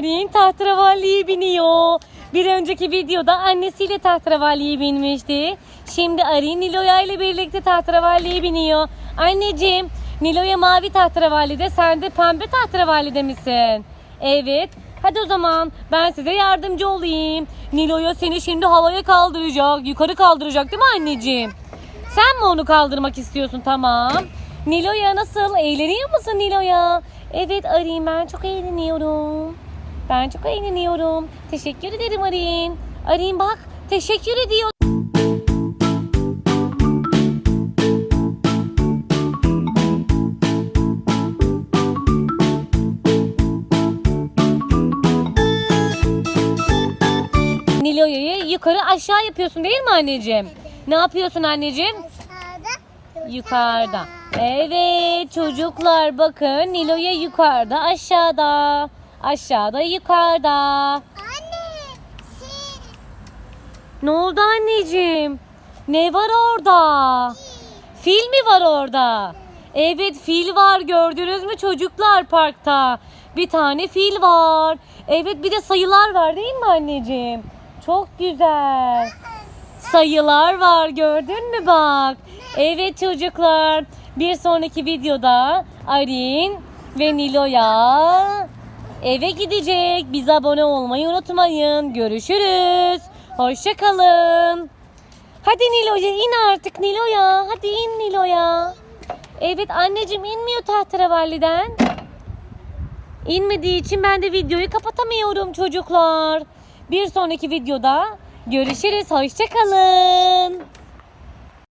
Arin tahterevalliye biniyor. Bir önceki videoda annesiyle tahterevalliye binmişti. Şimdi Arin Nilo'ya ile birlikte tahterevalliye biniyor. Anneciğim Nilo'ya mavi tahterevallide sen de pembe tahterevallide misin? Evet. Hadi o zaman ben size yardımcı olayım. Nilo'ya seni şimdi havaya kaldıracak. Yukarı kaldıracak değil mi anneciğim? Sen mi onu kaldırmak istiyorsun? Tamam. Nilo'ya nasıl? Eğleniyor musun Nilo'ya? Evet Arin ben çok eğleniyorum. Ben çok eğleniyorum. Teşekkür ederim Arin. Arin bak teşekkür ediyor. Nilo'yu yukarı aşağı yapıyorsun değil mi anneciğim? Ne yapıyorsun anneciğim? Aşağıda. Yukarıda. Evet çocuklar bakın Nilo'ya yukarıda aşağıda. Aşağıda yukarıda. Anne. Şey. Ne oldu anneciğim? Ne var orada? Fil mi var orada? Evet fil var gördünüz mü çocuklar parkta? Bir tane fil var. Evet bir de sayılar var değil mi anneciğim? Çok güzel. Sayılar var gördün mü bak. Evet çocuklar bir sonraki videoda Arin ve Nilo'ya eve gidecek. Bize abone olmayı unutmayın. Görüşürüz. Hoşçakalın. Hadi Nilo'ya in artık Nilo'ya. Hadi in Nilo'ya. Evet anneciğim inmiyor tahterevalliden. İnmediği için ben de videoyu kapatamıyorum çocuklar. Bir sonraki videoda görüşürüz. Hoşçakalın.